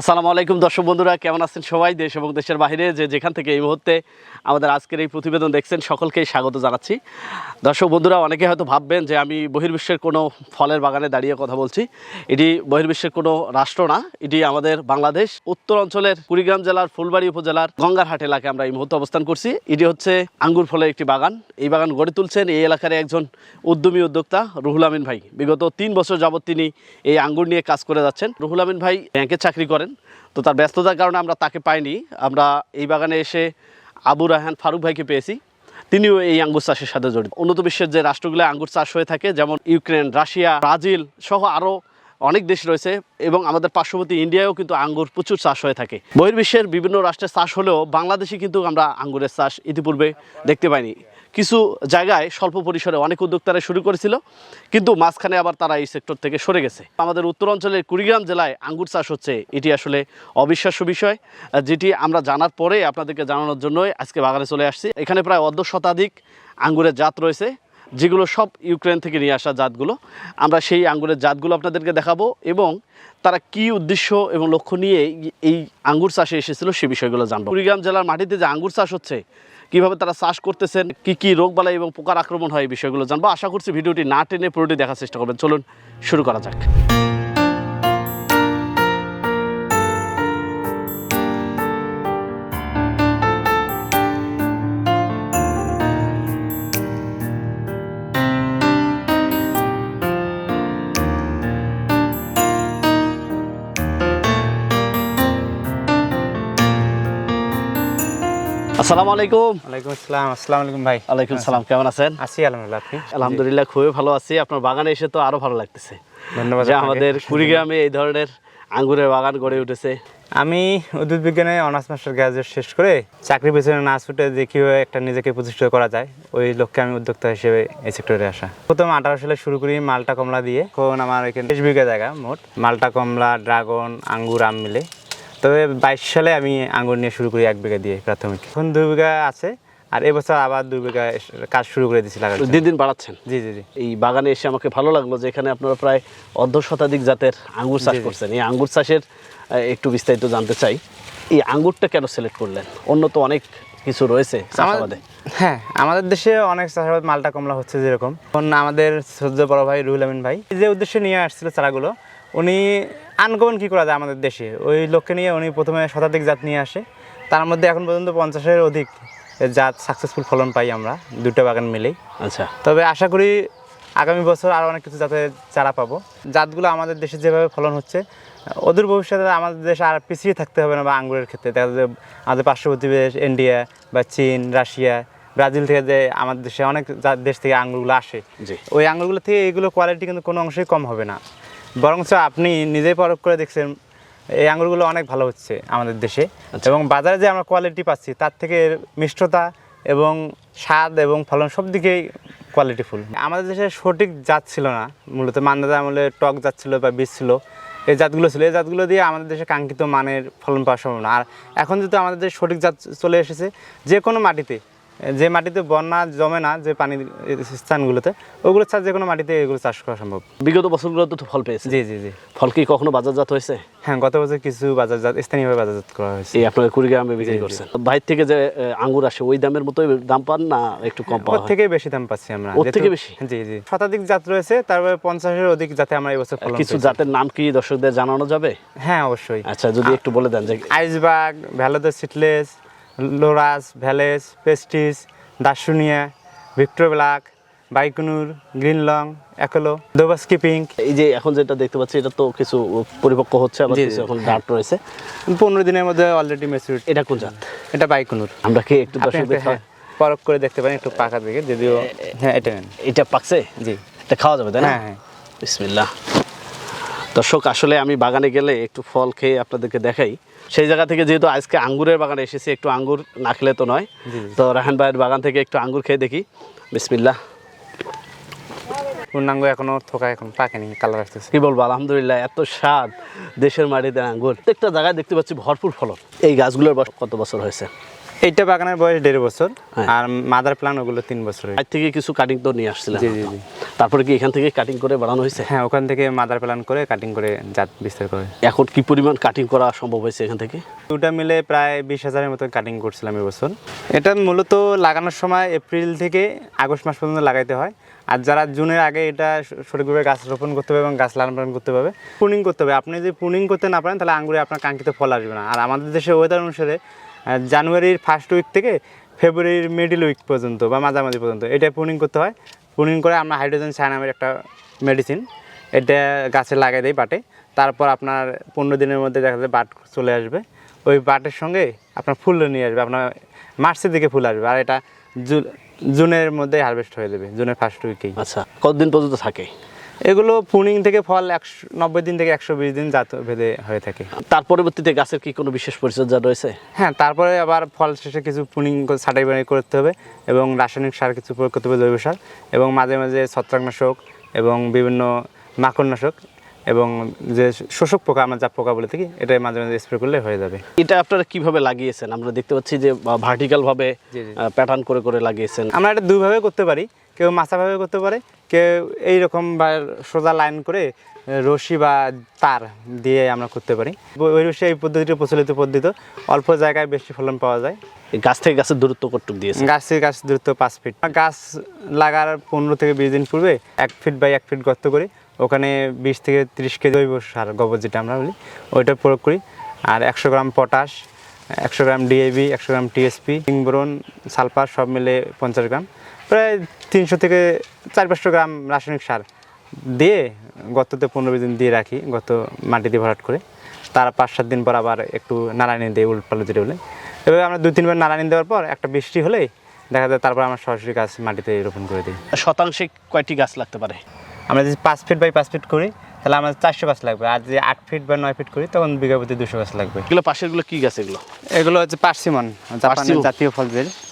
আসসালামু আলাইকুম দর্শক বন্ধুরা, কেমন আছেন সবাই? দেশ এবং দেশের বাইরে যে যেখান থেকে এই মুহূর্তে আমাদের আজকের এই প্রতিবেদন দেখছেন, সকলকেই স্বাগত জানাচ্ছি। দর্শক বন্ধুরা অনেকে হয়তো ভাববেন যে আমি বহির্বিশ্বের কোনো ফলের বাগানে দাঁড়িয়ে কথা বলছি। এটি বহির্বিশ্বের কোনো রাষ্ট্র না, এটি আমাদের বাংলাদেশ। উত্তর অঞ্চলের কুড়িগ্রাম জেলার ফুলবাড়ি উপজেলার গঙ্গারহাট এলাকায় আমরা এই মুহূর্তে অবস্থান করছি। এটি হচ্ছে আঙ্গুর ফলের একটি বাগান। এই বাগান গড়ে তুলছেন এই এলাকার একজন উদ্যমী উদ্যোক্তা রুহুল আমিন ভাই। বিগত তিন বছর যাবৎ তিনি এই আঙ্গুর নিয়ে কাজ করে যাচ্ছেন। রুহুল আমিন ভাই, ব্যাংকে চাকরি করেন। তো তার ব্যস্ততার কারণে আমরা তাকে পাইনি। আমরা এই বাগানে এসে আবু রাহান ফারুক ভাইকে পেয়েছি। তিনিও এই আঙ্গুর চাষের সাথে জড়িত। উন্নত বিশ্বের যে রাষ্ট্রগুলো আঙ্গুর চাষ হয়ে থাকে, যেমন ইউক্রেন, রাশিয়া, ব্রাজিল সহ আরও অনেক দেশ রয়েছে এবং আমাদের পার্শ্ববর্তী ইন্ডিয়ায়ও কিন্তু আঙ্গুর প্রচুর চাষ হয়ে থাকে। বহির্বিশ্বের বিভিন্ন রাষ্ট্রের চাষ হলেও বাংলাদেশে কিন্তু আমরা আঙ্গুরের চাষ ইতিপূর্বে দেখতে পাইনি। কিছু জায়গায় স্বল্প পরিসরে অনেক উদ্যোক্তারা শুরু করেছিল, কিন্তু মাঝখানে আবার তারা এই সেক্টর থেকে সরে গেছে। আমাদের উত্তর অঞ্চলের কুড়িগ্রাম জেলায় আঙ্গুর চাষ হচ্ছে, এটি আসলে অবিশ্বাস্য বিষয়, যেটি আমরা জানার পরে আপনাদেরকে জানানোর জন্যই আজকে বাগানে চলে আসছি। এখানে প্রায় অর্ধ শতাধিক আঙ্গুরের জাত রয়েছে, যেগুলো সব ইউক্রেন থেকে নিয়ে আসা জাতগুলো। আমরা সেই আঙ্গুরের জাতগুলো আপনাদেরকে দেখাবো এবং তারা কি উদ্দেশ্য এবং লক্ষ্য নিয়ে এই- আঙ্গুর চাষে এসেছিল সে বিষয়গুলো জানব। কুড়িগ্রাম জেলার মাটিতে যে আঙ্গুর চাষ হচ্ছে কীভাবে তারা চাষ করতেছেন, কি কি রোগ বালাই এবং পোকার আক্রমণ হয় এই বিষয়গুলো জানব। আশা করছি ভিডিওটি না টেনে পুরোটি দেখার চেষ্টা করবেন। চলুন শুরু করা যাক। আসসালামু আলাইকুম। ওয়ালাইকুম আসসালাম। আসসালামু আলাইকুম ভাই। ওয়ালাইকুম সালাম কেমন আছেন? আছি আলহামদুলিল্লাহ আপনি? আলহামদুলিল্লাহ খুবই ভালো আছি। আপনার বাগানে এসে তো আরও ভালো লাগতেছে। ধন্যবাদ আমাদের কুড়িগ্রামে এই ধরনের আঙ্গুরের বাগান গড়ে উঠেছে। আমি উদ্ভিদ বিজ্ঞানে অনার্স মাস্টার গ্রাজুয়েট শেষ করে চাকরি পেছনে না ছুটে যে কীভাবে একটা নিজেকে প্রতিষ্ঠিত করা যায় ওই লক্ষ্যে আমি উদ্যোক্তা হিসেবে এই সেক্টরে আসা। প্রথম আঠারো সালে শুরু করি মালটা কমলা দিয়ে। এখন আমার এখানে তেইশ বিঘা জায়গা মোট। মালটা কমলা ড্রাগন আঙ্গুর আম মিলে। তবে বাইশ সালে আমি আঙুর নিয়ে শুরু করি এক বিঘা দিয়ে প্রাথমিক। এখন দুই বিঘা আছে আর এবছর আবার দুই বিঘা কাজ শুরু করে দিয়েছি লাগাতে দিন দিন বাড়াচ্ছেন? জি জি জি। এই বাগানে এসে আমাকে ভালো লাগল যে এখানে আপনারা প্রায় অর্ধ শতাধিক জাতের আঙ্গুর চাষ। করছেন। এই আঙ্গুর চাষের একটু বিস্তারিত জানতে চাই। এই আঙ্গুরটা কেন সিলেক্ট করলেন? অন্য তো অনেক কিছু রয়েছে চাষাবাদে? হ্যাঁ আমাদের দেশে অনেক চাষাবাদ মালটা কমলা হচ্ছে যেরকম। এখন আমাদের সহ্য বড় ভাই রুহুল আমিন ভাই যে উদ্দেশ্যে নিয়ে আসছিল চারাগুলো উনি আনকমন কী করা যায় আমাদের দেশে? ওই লক্ষ্যে নিয়ে উনি প্রথমে শতাধিক জাত নিয়ে আসে। তার মধ্যে এখন পর্যন্ত পঞ্চাশের অধিক জাত সাকসেসফুল ফলন পাই আমরা দুটো বাগান মিলেই। আচ্ছা। তবে আশা করি আগামী বছর আরও অনেক কিছু জাতের চারা পাবো। জাতগুলো আমাদের দেশে যেভাবে ফলন হচ্ছে অদূর ভবিষ্যতে আমাদের দেশে আর পিছিয়ে থাকতে হবে না বা আঙ্গুরের ক্ষেত্রে। দেখা যায় আমাদের পার্শ্ববর্তী দেশ ইন্ডিয়া বা চীন রাশিয়া ব্রাজিল থেকে যে আমাদের দেশে অনেক দেশ থেকে আঙ্গুরগুলো আসে ওই আঙ্গুরগুলো থেকে এইগুলো কোয়ালিটি কিন্তু কোনো অংশেই কম হবে না। বরঞ্চ আপনি নিজেই পরখ করে দেখছেন এই আঙ্গুরগুলো অনেক ভালো হচ্ছে আমাদের দেশে আচ্ছা। এবং বাজারে যে আমরা কোয়ালিটি পাচ্ছি তার থেকে মিষ্টতা এবং স্বাদ এবং ফলন সব দিকেই কোয়ালিটিফুল আমাদের দেশে সঠিক জাত ছিল না মূলত মান্দাদা আমলে টক জাত ছিল বা বীজ ছিল। এই জাতগুলো ছিল। এই জাতগুলো দিয়ে আমাদের দেশে কাঙ্ক্ষিত মানের ফলন পাওয়া সম্ভব না আর এখন যেহেতু আমাদের দেশে সঠিক জাত চলে এসেছে যে কোনো মাটিতে যে মাটিতে বন্যা জমে না যে পানির স্থানগুলোতে ওগুলো ছাড়া যে কোনো মাটিতে এগুলো চাষ করা সম্ভব। বিগত বছরগুলোতে তো ফল পেয়েছে। জি জি জি। ফল কি কখনো বাজারজাত হয়েছে? হ্যাঁ গত বছর কিছু বাজারজাত স্থানীয়ভাবে বাজারজাত করা হয়েছে। এই আপনার কুড়িগ্রামে বিক্রি। করছেন। বাইরে থেকে যে আঙ্গুর আসে ওই দামের মতোই দাম পান না একটু কম পাওয়া ওর থেকে বেশি দাম পাচ্ছি আমরা। ওর থেকে বেশি? জি জি। শতাধিক জাত রয়েছে তারপরে পঞ্চাশের অধিক জাতে আমরা এবছর ফলন কিছু জাতের নাম কি দর্শকদের জানানো যাবে? হ্যাঁ অবশ্যই। আচ্ছা যদি একটু বলে দেন যে আইসবাগ ভ্যালোদে সিটলেস লোরাস ভ্যালেস পেস্টিস দার্শনিয়া ভিক্টোর ব্ল্যাক বাইকুনুর গ্রিন লং একলো দোবা স্কিপিং এই যে এখন যেটা দেখতে পাচ্ছি এটা তো কিছু পরিপক্ক হচ্ছে আবার কিছু এখন ডার্ট রয়েছে। পনেরো দিনের মধ্যে অলরেডি ম্যাচুরিটি এটা কোন জাত? এটা বাইকুনুর। আমরা কি একটু দর্শকদের হ্যাঁ, পরখ করে দেখতে পারেন একটু পাকা দিকে যদিও হ্যাঁ এটা এটা পাকছে? জি। এটা খাওয়া যাবে তাই না? হ্যাঁ হ্যাঁ। বিসমিল্লাহ। দর্শক আসলে আমি বাগানে গেলে একটু ফল খেয়ে আপনাদেরকে দেখাই। সেই জায়গা থেকে যেহেতু আজকে আঙ্গুরের বাগানে এসেছি একটু আঙ্গুর না খেলে তো নয়। তো রাহান ভাইয়ের বাগান থেকে একটু আঙ্গুর খেয়ে দেখি। বিসমিল্লাহ। পূর্ণাঙ্গ এখনও থোকা এখন পাকেনি কালার আসতেছে। কি বলব আলহামদুলিল্লাহ এত স্বাদ দেশের মাটিতে আঙ্গুর। প্রত্যেকটা জায়গায় দেখতে পাচ্ছি ভরপুর ফলন। এই গাছগুলোর বয়স কত বছর হয়েছে? এইটা বাগানের বয়স দেড় বছর হ্যাঁ। আর মাদার প্লান ওগুলো তিন বছরের। আজ থেকে কিছু কাটিং তো নিয়ে আসছিলেন জি, জি, জি। তারপরে কি এখান থেকে কাটিং করে বাড়ানো হয়েছে? হ্যাঁ ওখান থেকে মাদার প্লান করে কাটিং করে জাত বিস্তার করে। এখন কি পরিমাণ কাটিং করা সম্ভব হয়েছে এখান থেকে? দুটা মিলে প্রায় বিশ হাজারের মতো কাটিং করছিলাম এবছর। এটা মূলত লাগানোর সময় এপ্রিল থেকে আগস্ট মাস পর্যন্ত লাগাইতে হয়। আর যারা জুনের আগে এটা সঠিকভাবে গাছ রোপণ করতে হবে এবং গাছ লালন পালন করতে হবে পুনিং করতে হবে। আপনি যদি পুনিং করতে না পারেন তাহলে আঙ্গুরে আপনার কাঙ্ক্ষিত ফল আসবে না। আর আমাদের দেশে ওয়েদার অনুসারে জানুয়ারির ফার্স্ট উইক থেকে ফেব্রুয়ারির মিডিল উইক পর্যন্ত বা মাঝামাঝি পর্যন্ত, এটা পুনিং করতে হয়। পুনিং করে আমরা হাইড্রোজেন সায়ানামের একটা মেডিসিন এটা গাছে লাগাই দেয় বাটে। তারপর আপনার পনেরো দিনের মধ্যে দেখা যায় বাট চলে আসবে। ওই বাটের সঙ্গে আপনার ফুল নিয়ে আসবে, আপনার মার্চের দিকে ফুল আসবে। আর এটা জুনের মধ্যে হারভেস্ট হয়ে যাবে, জুনের ফার্স্ট উইকেই আচ্ছা কতদিন পর্যন্ত থাকে? এগুলো পুনিং থেকে ফল একশো নব্বই দিন থেকে একশো বিশ দিন জাত ভেদে হয়ে থাকে। তার পরবর্তীতে গাছের কি কোনো বিশেষ পরিচর্যা রয়েছে? হ্যাঁ তারপরে আবার ফল শেষে কিছু পুনিং ছাটাই বাড়াই করতে হবে এবং রাসায়নিক সার কিছু প্রয়োগ করতে হবে জৈব সার এবং মাঝে মাঝে ছত্রাকনাশক এবং বিভিন্ন মাকড়নাশক এবং যে শোষক পোকা আমরা যা পোকা বলে থাকি এটা মাঝে মাঝে স্প্রে করলে হয়ে যাবে। এটা আপনারা কীভাবে লাগিয়েছেন? আমরা দেখতে পাচ্ছি যে ভার্টিক্যাল ভাবে। প্যাটার্ন করে করে লাগিয়েছেন। আমরা এটা দুইভাবে করতে পারি। কেউ মাছাভাবে করতে পারে কেউ এইরকম বা সোজা লাইন করে রশি বা তার দিয়ে আমরা করতে পারি। ওই রশি এই পদ্ধতিটা প্রচলিত পদ্ধতি অল্প জায়গায় বেশি ফলন পাওয়া যায়। গাছ থেকে গাছের দূরত্ব কতটুকু দিয়েছে গাছ থেকে গাছ দূরত্ব পাঁচ ফিট গাছ লাগার পনেরো থেকে বিশ দিন পূর্বে এক ফিট বাই এক ফিট গর্ত করি ওখানে বিশ থেকে তিরিশ কেজি জৈব সার গোবর যেটা আমরা বলি ওইটা প্রয়োগ করি। আর একশো গ্রাম পটাশ একশো গ্রাম ডিএবি একশো গ্রাম টিএসপি বোরন সালফার সব মিলে পঞ্চাশ গ্রাম। প্রায় তিনশো থেকে চার পাঁচশো গ্রাম রাসায়নিক সার দিয়ে গততে পনেরো বিশ দিন দিয়ে রাখি গত মাটি দিয়ে ভরাট করে। তার পাঁচ সাত দিন পর আবার একটু নাড়ানি দিয়ে উল্ট পাল্ট যেটা বলে। এবার আমরা দু তিনবার নাড়ানি দেওয়ার পর একটা বৃষ্টি হলেই দেখা যায় তারপর আমরা সরাসরি গাছ মাটিতে রোপণ করে দিই। শতাংশে কয়টি গাছ লাগতে পারে? আমরা যদি পাঁচ ফিট বাই পাঁচ ফিট করি তাহলে আমাদের চারশো গাছ লাগবে। আর যে আট ফিট বা নয় ফিট করি তখন বিঘা প্রতি দুশো গাছ লাগবে। এগুলো পাশেরগুলো কি গাছ এগুলো? এগুলো হচ্ছে পার্সিমন জাপানের জাতীয় ফল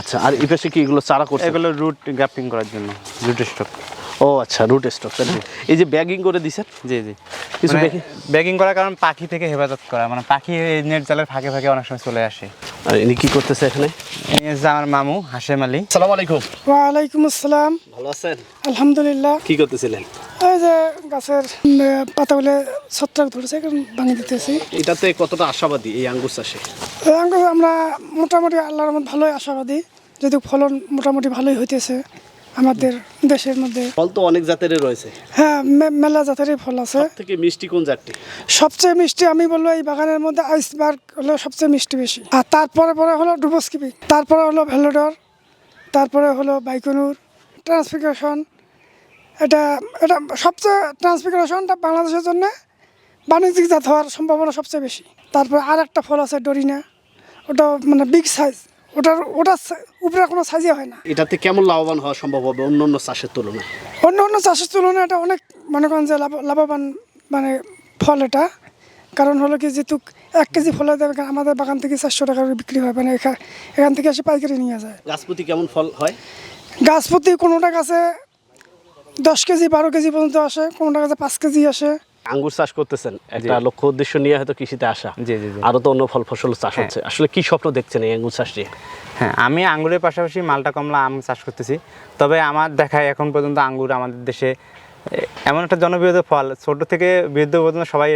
আচ্ছা আর এই পাশে কি এগুলো চারা করছে? এগুলো রুট গ্রাফটিং করার জন্য রুট স্টক ও আচ্ছা রুট স্টক এই যে ব্যাগিং করে দিছেন? জি জি। কিছু ব্যাগিং করার কারণ পাখি থেকে হেফাজত করা। মানে পাখি নেট জালের ফাঁকে ফাঁকে অনেক সময় চলে আসে। আর ইনি কি করতেছে এখানে? আমার মামু হাসেম আলী। সালাম আলাইকুম। ওয়ালাইকুম আসসালাম। ভালো আছেন? আলহামদুলিল্লাহ। কি করতেছিলেন? এই যে গাছের পাতাগুলো ছত্রাক ধরেছে ভাঙিয়ে দিতেছি। এটাতে কতটা আশাবাদী এই আঙ্গুর চাষে? আঙ্গুর আমরা মোটামুটি আল্লাহর মধ্যে ভালোই আশাবাদী। যদি ফলন মোটামুটি ভালোই হইতেছে। আমাদের দেশের মধ্যে। ফল তো অনেক জাতেরই রয়েছে। হ্যাঁ মেলা জাতেরই ফল আছে। থেকে মিষ্টি কোন জাতটি? সবচেয়ে মিষ্টি আমি বলব এই বাগানের মধ্যে আইসবার্গ হলো সবচেয়ে মিষ্টি বেশি। আর তারপরে পরে হলো ডুবোস্কিপি। তারপরে হলো ভেলোডর। তারপরে হলো বাইকনুর। ট্রান্সফিকারেশন এটা এটা সবচেয়ে ট্রান্সফিকারেশনটা বাংলাদেশের জন্য বাণিজ্যিক জাত হওয়ার সম্ভাবনা সবচেয়ে বেশি। তারপরে আর একটা ফল আছে ডরিনা। ওটা মানে বিগ সাইজ ওটার ওটার উপরে কোনো সাইজে হয় না। এটাতে কেমন লাভবান হওয়া সম্ভব হবে অন্য অন্য চাষের তুলনায়? অন্য অন্য চাষের তুলনায় এটা অনেক মনে করেন যে লাভ- লাভবান মানে ফল এটা। কারণ হলো কি যেহেতু এক কেজি ফলে দেবে আমাদের বাগান থেকে চারশো টাকা করে বিক্রি হয় মানে এখা- এখান থেকে এসে পাইকারি নিয়ে যায়। গাছ প্রতি কেমন ফল হয়? গাছ প্রতি কোনোটা গাছে দশ কেজি বারো কেজি পর্যন্ত আসে কোনোটা গাছে পাঁচ কেজি আসে। আঙ্গুর চাষ করতেছেন একটা লক্ষ্য উদ্দেশ্য নিয়ে হয়তো কৃষিতে আসা। জি, জি, জি। আরও তো অন্য ফল ফসল চাষ হচ্ছে। আসলে কি স্বপ্ন দেখছেন এই আঙ্গুর চাষ নিয়ে? হ্যাঁ আমি আঙ্গুরের পাশাপাশি মালটা কমলা আম চাষ করতেছি। তবে আমার দেখায় এখন পর্যন্ত আঙ্গুর আমাদের দেশে এমন একটা জনপ্রিয় ফল। ছোট থেকে বৃদ্ধ পর্যন্ত সবাই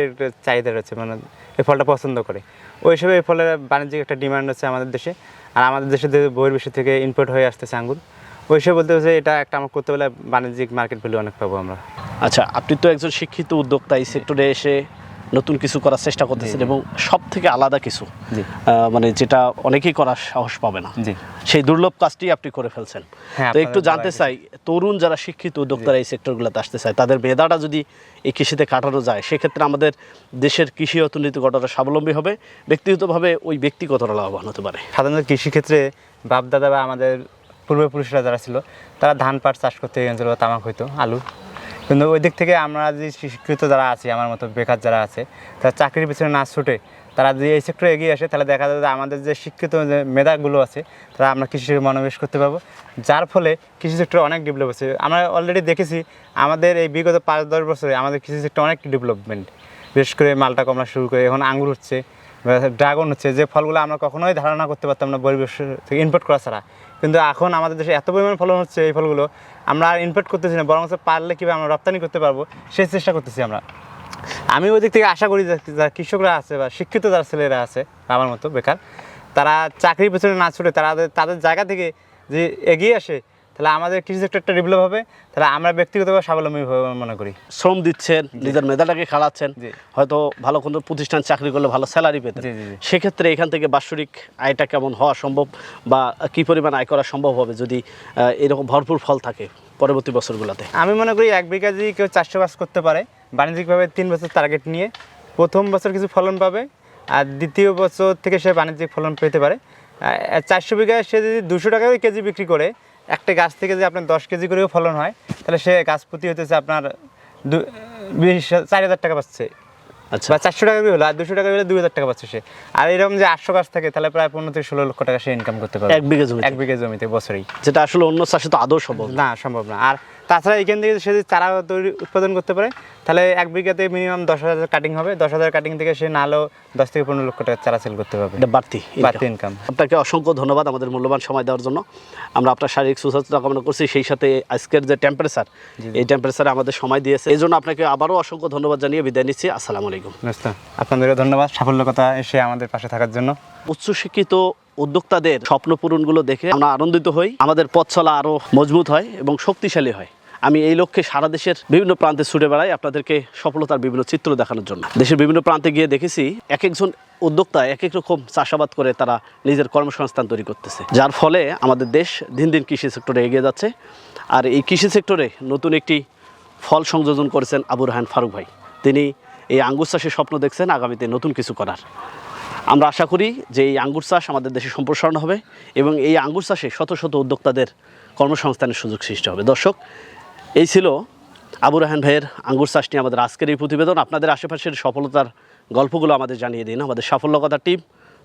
চাহিদা রয়েছে মানে এই ফলটা পছন্দ করে। ওই হিসেবে এই ফলের বাণিজ্যিক একটা ডিমান্ড হচ্ছে আমাদের দেশে। আর আমাদের দেশে বহির্বিশ্ব থেকে ইম্পোর্ট হয়ে আসতেছে আঙ্গুর ওই হিসেবে বলতে হচ্ছে এটা একটা আমার করতে হলে বাণিজ্যিক মার্কেট ভ্যালু অনেক পাবো আমরা। আচ্ছা আপনি তো একজন শিক্ষিত উদ্যোক্তা এই সেক্টরে এসে নতুন কিছু করার চেষ্টা করতেছেন এবং সব থেকে আলাদা কিছু মানে যেটা অনেকেই করার সাহস পাবে না। সেই দুর্লভ কাজটি আপনি করে ফেলছেন। হ্যাঁ, তো একটু জানতে চাই তরুণ যারা শিক্ষিত উদ্যোক্তারা এই সেক্টরগুলোতে আসতে চায় তাদের মেধাটা যদি এই কৃষিতে কাটানো যায় সেক্ষেত্রে আমাদের দেশের কৃষি অর্থনীতি কতটা স্বাবলম্বী হবে ব্যক্তিগতভাবে ওই ব্যক্তি কতটা লাভবান হতে পারে? সাধারণত কৃষিক্ষেত্রে বাপ দাদা বা আমাদের পূর্বপুরুষরা যারা ছিল তারা ধান পাট চাষ করতে গিয়েছিল তামাক হইতো আলু। কিন্তু ওই দিক থেকে আমরা যে শিক্ষিত যারা আছি, আমার মতো বেকার যারা আছে, তারা চাকরির পিছনে না ছুটে তারা যদি এই সেক্টরে এগিয়ে আসে, তাহলে দেখা যায় যে আমাদের যে শিক্ষিত যে মেধাগুলো আছে, তারা আমরা কৃষি মনোনিবেশ করতে পারব। যার ফলে কৃষি সেক্টর অনেক ডেভেলপ হচ্ছে। আমরা অলরেডি দেখেছি, আমাদের এই বিগত পাঁচ, দশ বছরে আমাদের কৃষি সেক্টর অনেক ডেভেলপমেন্ট বিশেষ করে মালটা কমলা শুরু করে এখন আঙুর হচ্ছে ড্রাগন হচ্ছে, যে ফলগুলো আমরা কখনোই ধারণা করতে পারতাম না, পরিবেশ থেকে ইনপুট করা ছাড়া। কিন্তু এখন আমাদের দেশে এত পরিমাণ ফলন হচ্ছে এই ফলগুলো আমরা আর ইনপুট করতেছি না, বরং পারলে কীভাবে আমরা রপ্তানি করতে পারব, সেই চেষ্টা করতেছি আমরা। আমি ওই দিক থেকে আশা করি যারা কৃষকরা আছে বা শিক্ষিত যারা ছেলেরা আছে, আমার মতো বেকার, তারা চাকরির পেছনে না ছুটে তারা তাদের জায়গা থেকে যে এগিয়ে আসে তাহলে আমাদের কৃষি সেক্টরটা ডেভেলপ হবে তাহলে আমরা ব্যক্তিগতভাবে স্বাবলম্বী মনে করি। শ্রম দিচ্ছেন নিজের মেধাটাকে খাড়াচ্ছেন। হয়তো ভালো কোনো প্রতিষ্ঠান চাকরি করলে ভালো স্যালারি পেতেন। সেক্ষেত্রে এখান থেকে বাৎসরিক আয়টা কেমন হওয়া সম্ভব বা কি পরিমাণ আয় করা সম্ভব হবে যদি এরকম ভরপুর ফল থাকে পরবর্তী বছরগুলোতে? আমি মনে করি এক বিঘা যদি কেউ গাছ করতে পারে বাণিজ্যিকভাবে তিন বছর টার্গেট নিয়ে প্রথম বছর কিছু ফলন পাবে আর দ্বিতীয় বছর থেকে সে বাণিজ্যিক ফলন পেতে পারে। চারশো বিঘায় সে যদি দুশো টাকা কেজি বিক্রি করে একটা গাছ থেকে যদি আপনার দশ কেজি করেও ফলন হয় তাহলে সে গাছ প্রতি হতেছে আপনার দু বিশ চার হাজার টাকা পাচ্ছে। আচ্ছা। বা চারশো টাকা হলো আর দুশো টাকা হলে দুই হাজার টাকা পাচ্ছে সে। আর এরকম যে আটশো গাছ থাকে তাহলে প্রায় পনেরো থেকে ষোলো লক্ষ টাকা সে ইনকাম করতে পারে এক বিঘে জমি এক বিঘে জমিতে বছরেই। যেটা আসলে অন্য চাষে তো আদৌ সম্ভব। না সম্ভব না। আর তাছাড়া এখান থেকে সে যদি চারা তৈরি উৎপাদন করতে পারে তাহলে এক বিঘাতে মিনিমাম দশ হাজার কাটিং হবে। দশ হাজার কাটিং থেকে সে না হলেও দশ থেকে পনেরো লক্ষ টাকা চারা সেল করতে পারবে। বাড়তি বাড়তি ইনকাম আপনাকে অসংখ্য ধন্যবাদ আমাদের মূল্যবান সময় দেওয়ার জন্য। আমরা আপনার শারীরিক সুস্বাস্থ্য কামনা করছি সেই সাথে আজকের যে টেম্পারেচার এই টেম্পারেচারে আমাদের সময় দিয়েছে। এই জন্য আপনাকে আবারও অসংখ্য ধন্যবাদ জানিয়ে বিদায় নিচ্ছি। আসসালামু আলাইকুম। আপনাদেরও ধন্যবাদ সাফল্য কথা এসে আমাদের পাশে থাকার জন্য। উচ্চশিক্ষিত উদ্যোক্তাদের স্বপ্ন পূরণগুলো দেখে আমরা আনন্দিত হই। আমাদের পথ চলা আরও মজবুত হয় এবং শক্তিশালী হয়। আমি এই লক্ষ্যে সারা দেশের বিভিন্ন প্রান্তে ছুটে বেড়াই আপনাদেরকে সফলতার বিভিন্ন চিত্র দেখানোর জন্য। দেশের বিভিন্ন প্রান্তে গিয়ে দেখেছি এক একজন উদ্যোক্তা এক এক রকম চাষাবাদ করে তারা নিজের কর্মসংস্থান তৈরি করতেছে। যার ফলে আমাদের দেশ দিন দিন কৃষি সেক্টরে এগিয়ে যাচ্ছে। আর এই কৃষি সেক্টরে নতুন একটি ফল সংযোজন করেছেন আবু রাহান ফারুক ভাই। তিনি এই আঙ্গুর চাষের স্বপ্ন দেখছেন, আগামীতে নতুন কিছু করার। আমরা আশা করি যে এই আঙ্গুর চাষ আমাদের দেশে সম্প্রসারণ হবে এবং এই আঙ্গুর চাষে শত শত উদ্যোক্তাদের কর্মসংস্থানের সুযোগ সৃষ্টি হবে। দর্শক এই ছিল আবু রাহান ভাইয়ের আঙ্গুর চাষ নিয়ে আমাদের আজকের এই প্রতিবেদন। আপনাদের আশেপাশের সফলতার গল্পগুলো আমাদের জানিয়ে দিন। আমাদের সাফল্য কথা টিম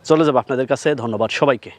চলে যাবে আপনাদের কাছে। ধন্যবাদ সবাইকে।